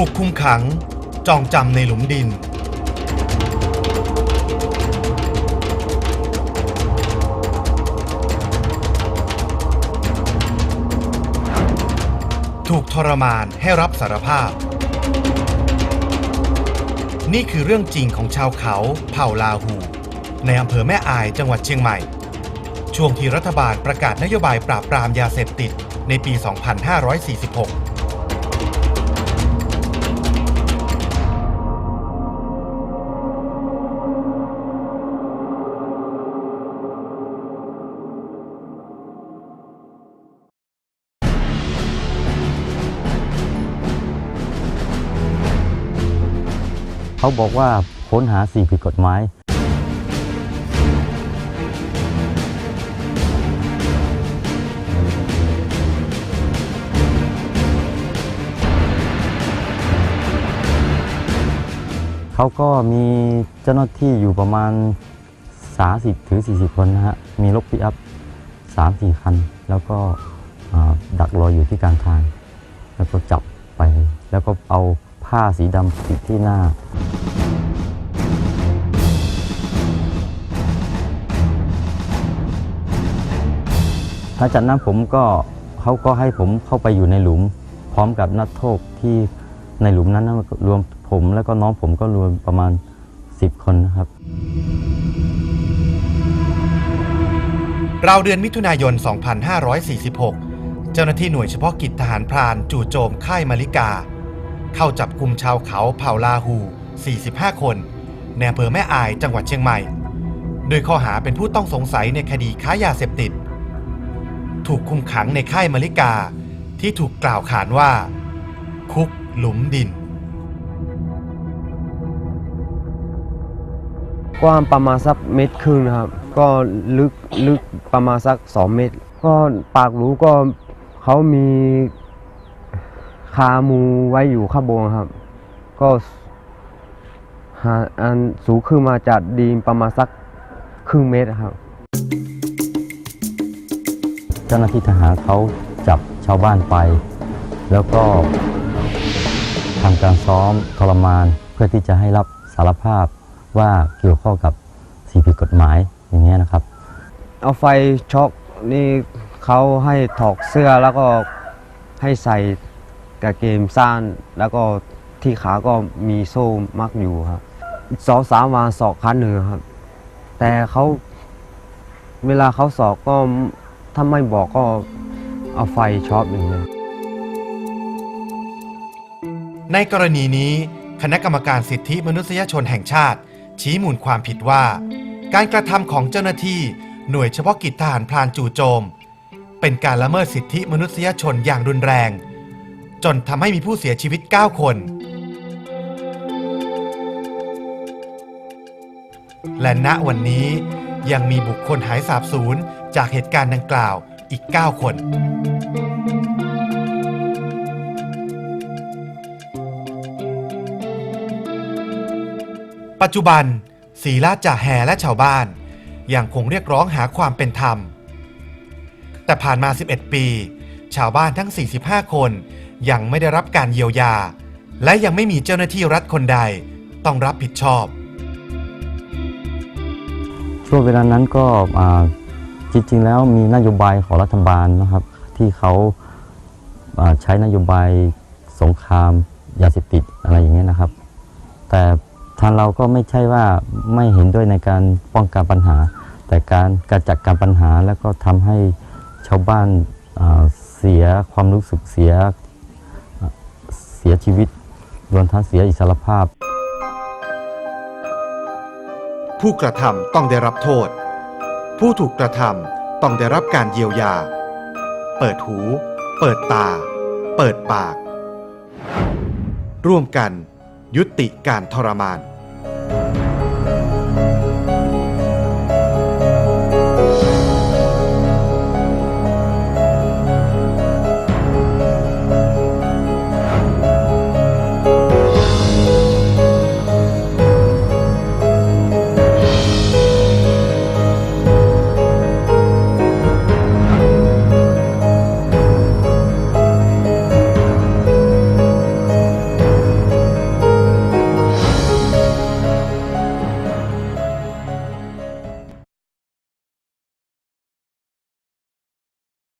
ูกคุมขังจองจำในหลุมดิน ถูกทรมานให้รับสารภาพ นี่คือเรื่องจริงของชาวเขาเผ่าลาหู ในอำเภอแม่อายจังหวัดเชียงใหม่ ช่วงที่รัฐบาลประกาศนโยบายปราบปรามยาเสพติดในปี 2546 เขาบอกว่าค้นหาสิ่งผิดกฎหมาย เขาก็มีเจ้าหน้าที่อยู่ประมาณ 30 ถึง 40 คนนะฮะ มีรถปิกอัพ3-4 คัน แล้วก็ดักรออยู่ที่กลางทาง แล้วก็จับไป แล้วก็เอา ผ้าสีดำปิดที่หน้า หลังจากนั้นผมก็เขาก็ให้ผมเข้าไปอยู่ในหลุม พร้อมกับนักโทษที่ในหลุมนั้นนะรวมผมแล้วก็น้องผมก็รวมประมาณ 10 คนนะครับ ราวเดือนมิถุนายน 2546 เจ้าหน้าที่หน่วยเฉพาะกิจทหารพราน จู่โจมค่ายมาริกา เข้าจับกลุ่มชาวเขาเผ่าลาหู 45 คนในอำเภอแม่อายจังหวัดเชียงใหม่ โดยข้อหาเป็นผู้ต้องสงสัยในคดีค้ายาเสพติด ถูกคุมขังในค่ายมาริกาที่ถูกกล่าวขานว่า คุกหลุมดิน กว้างประมาณสักเมตรครึ่งนะครับ ก็ลึกลึกประมาณสักสองเมตร ก็ปากหรูก็เขามี คามูไว้อยู่ข้างบนครับ ก็หาอันสูงขึ้นมาจากดินประมาณสักครึ่งเมตรครับ เจ้าหน้าที่ทหารเขาจับชาวบ้านไป แล้วก็ทำการซ้อมทรมานเพื่อที่จะให้รับสารภาพว่าเกี่ยวข้องกับสิ่งผิดกฎหมายอย่างนี้ยนะครับ เอาไฟช็อกนี่เขาให้ถอดเสื้อแล้วก็ให้ใส่ กางเกงสั้นแล้วก็ที่ขาก็มีโซ่มัดอยู่ครับสองสามวันสอกครั้งหนึ่งครับ แต่เขาเวลาเขาสอกก็ถ้าไม่บอกก็เอาไฟช็อตอย่างเงี้ยในกรณีนี้คณะกรรมการสิทธิมนุษยชนแห่งชาติ ชี้มูลความผิดว่า การกระทำของเจ้าหน้าที่หน่วยเฉพาะกิจทหารพรานจู่โจม เป็นการละเมิดสิทธิมนุษยชนอย่างรุนแรง จนทำให้มีผู้เสียชีวิต 9 คน และณวันนี้ยังมีบุคคลหายสาบสูญจากเหตุการณ์ดังกล่าวอีก 9 คน ปัจจุบันศรีราชจ่าแฮและชาวบ้าน ยังคงเรียกร้องหาความเป็นธรรม แต่ผ่านมา 11 ปี ชาวบ้านทั้ง 45 คน ยังไม่ได้รับการเยียวยา และยังไม่มีเจ้าหน้าที่รัฐคนใด ต้องรับผิดชอบ ช่วงเวลานั้นก็จริงๆแล้วมีนโยบายของรัฐบาลนะครับ ที่เขาาใช้นโยบายสงครามยาเสพติดอะไรอย่างเงี้ยนะครับ แต่ทางเราก็ไม่ใช่ว่าไม่เห็นด้วยในการป้องกันปัญหา แต่การการจัดการปัญหาแล้วก็ทำให้ชาวบ้านเสียความรู้สึกเสีย สียชีวิตรวมทั้งเสียอิสรภาพ ผู้กระทำต้องได้รับโทษ ผู้ถูกกระทำต้องได้รับการเยียวยา เปิดหู เปิดตา เปิดปาก ร่วมกัน ยุติการทรมาน